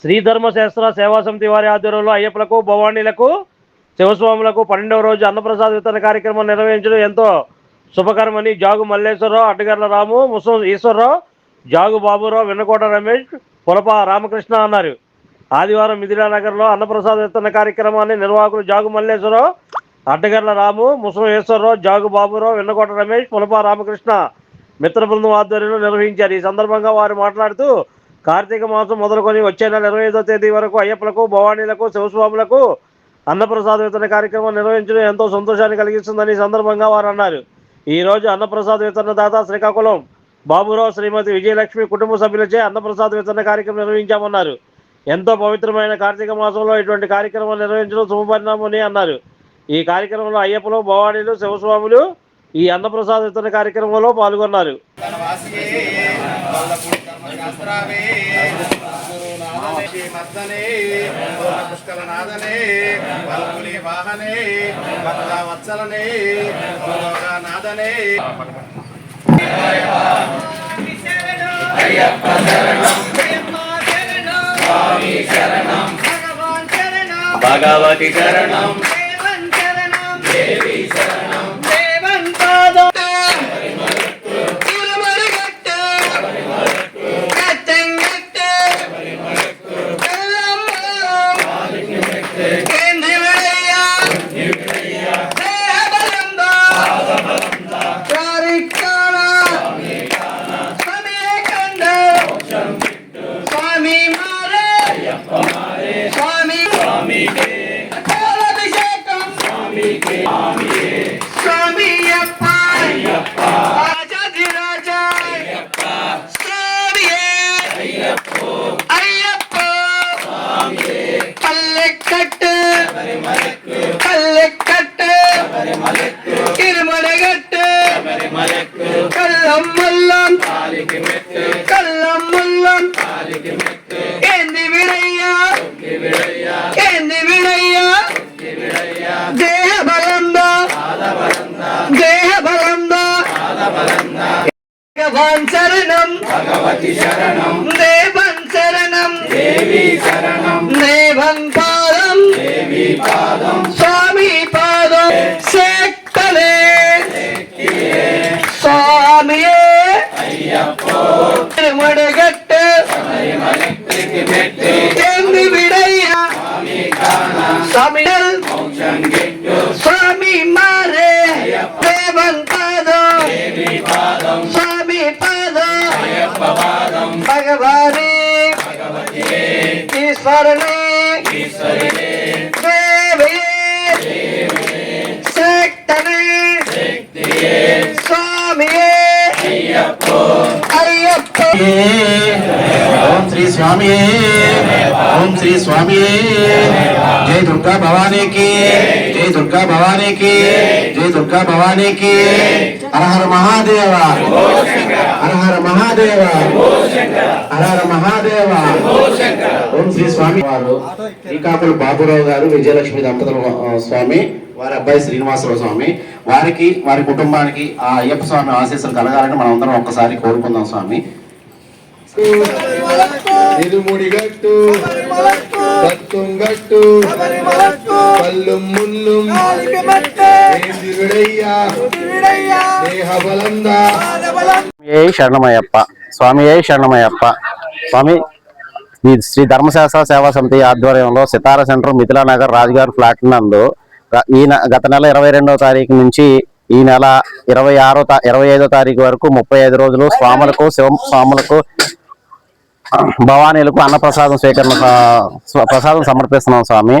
శ్రీధర్మశాస్త్ర సేవా సమితి వారి ఆధ్వర్యంలో అయ్యప్పలకు భవానీలకు శివస్వాములకు పన్నెండవ రోజు అన్నప్రసాద్ వితరణ కార్యక్రమం నిర్వహించడం ఎంతో శుభకరమని జాగు మల్లేశ్వరరావు అడ్డగర్ల రాము ముసం ఈశ్వరరావు జాగు బాబురావు వెన్నకోట రమేష్ పొలప రామకృష్ణ అన్నారు. ఆదివారం మిథిలానగర్లో అన్నప్రసాద్ విత్తన కార్యక్రమాన్ని నిర్వాహకులు జాగు మల్లేశ్వరరావు అడ్డగర్ల రాము ముసలేశ్వరరావు జాగు బాబురావు వెన్నకోట రమేష్ పులప రామకృష్ణ మిత్ర బృందం ఆధ్వర్యంలో నిర్వహించారు. ఈ సందర్భంగా వారు మాట్లాడుతూ కార్తీక మాసం మొదలుకొని వచ్చే నెల ఇరవై ఐదో తేదీ వరకు అయ్యప్పలకు భవానీలకు శివస్వాములకు అన్నప్రసాద వితరణ కార్యక్రమం నిర్వహించడం ఎంతో సంతోషాన్ని కలిగిస్తుందని సందర్భంగా వారు అన్నారు. ఈ రోజు అన్నప్రసాద వితరణ దాత శ్రీకాకుళం బాబురావు శ్రీమతి విజయలక్ష్మి కుటుంబ సభ్యులచే అన్నప్రసాద వితరణ కార్యక్రమం నిర్వహించామన్నారు. ఎంతో పవిత్రమైన కార్తీక మాసంలో ఇటువంటి కార్యక్రమం నిర్వహించడం శుభపరిణామని అన్నారు. ఈ కార్యక్రమంలో అయ్యప్పలు భవానీలు శివస్వాములు ఈ అన్నప్రసాద వితరణ కార్యక్రమంలో పాల్గొన్నారు. ధనవాసియే భగవతి శరణం. కల్లమ్మల్లం కల్లమ్మల్లం ఏంది విడయ్యా? ఏంది విడయ్యా? దేహ బలందా దేహ బలందా భగవాన్ శరణం. భగవతి శరణం. దేవన్ శరణం. దేవి శరణం. దేవన్ పాదం. దేవి పాదం. தேர்ந்து விடையா சமையல் சுவாமி மாறு தேவன் பாதம். சுவாமி பாதம். பகவானே ஈஸ்வரனே தேவே சக்தனே ஐயப்போ. ஐயப்போ. శ్రీ స్వామి ఓం శ్రీ స్వామి జై దుర్గా భవానీకి. జై దుర్గా భవానీకి. జై దుర్గా భవానీకి. హర మహాదేవ. హర మహాదేవ. హర మహాదేవ. ఓం శ్రీ స్వామి. వారు శ్రీకాకుళ బాబురావు గారు విజయలక్ష్మి దంపతుల స్వామి వారి అబ్బాయి శ్రీనివాసరావు స్వామి. వారికి వారి కుటుంబానికి ఆ అయ్యప్ప స్వామి ఆశీస్సులు కలగాలని మనం అందరం ఒక్కసారి కోరుకుందాం స్వామి. ఏ శరణమయ్యప్ప స్వామి ఏ శరణమయ్యప్ప. స్వామి ఈ శ్రీ ధర్మశాస్త్ర సేవా సమితి ఆధ్వర్యంలో సితార సెంటర్ మిథిలా నగర్ రాజుగారి ఫ్లాట్ నందు ఈ గత నెల ఇరవై రెండవ తారీఖు నుంచి ఈ నెల ఇరవై ఆరో తా- ఇరవై ఐదో తారీఖు వరకు ముప్పై ఐదు రోజులు స్వాములకు శివ స్వాములకు భవానీలకు అన్నప్రసాదం స్వీకరణ ప్రసాదం సమర్పిస్తున్నాం స్వామి.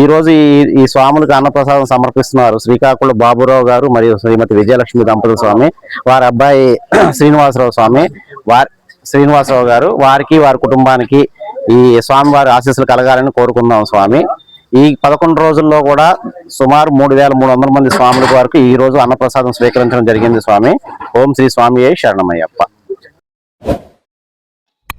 ఈ రోజు ఈ ఈ స్వాములకు అన్నప్రసాదం సమర్పిస్తున్నారు శ్రీకాకుళం బాబురావు గారు మరియు శ్రీమతి విజయలక్ష్మి దంపతుల స్వామి వారి అబ్బాయి శ్రీనివాసరావు స్వామి వారి శ్రీనివాసరావు గారు వారికి వారి కుటుంబానికి ఈ స్వామి వారి ఆశీస్సులు కలగాలని కోరుకుందాం స్వామి. ఈ పదకొండు రోజుల్లో కూడా సుమారు మూడు వేల మూడు వందల మంది స్వాముల వరకు ఈ రోజు అన్నప్రసాదం స్వీకరించడం జరిగింది స్వామి. ఓం శ్రీ స్వామి శరణమయ్యప్ప.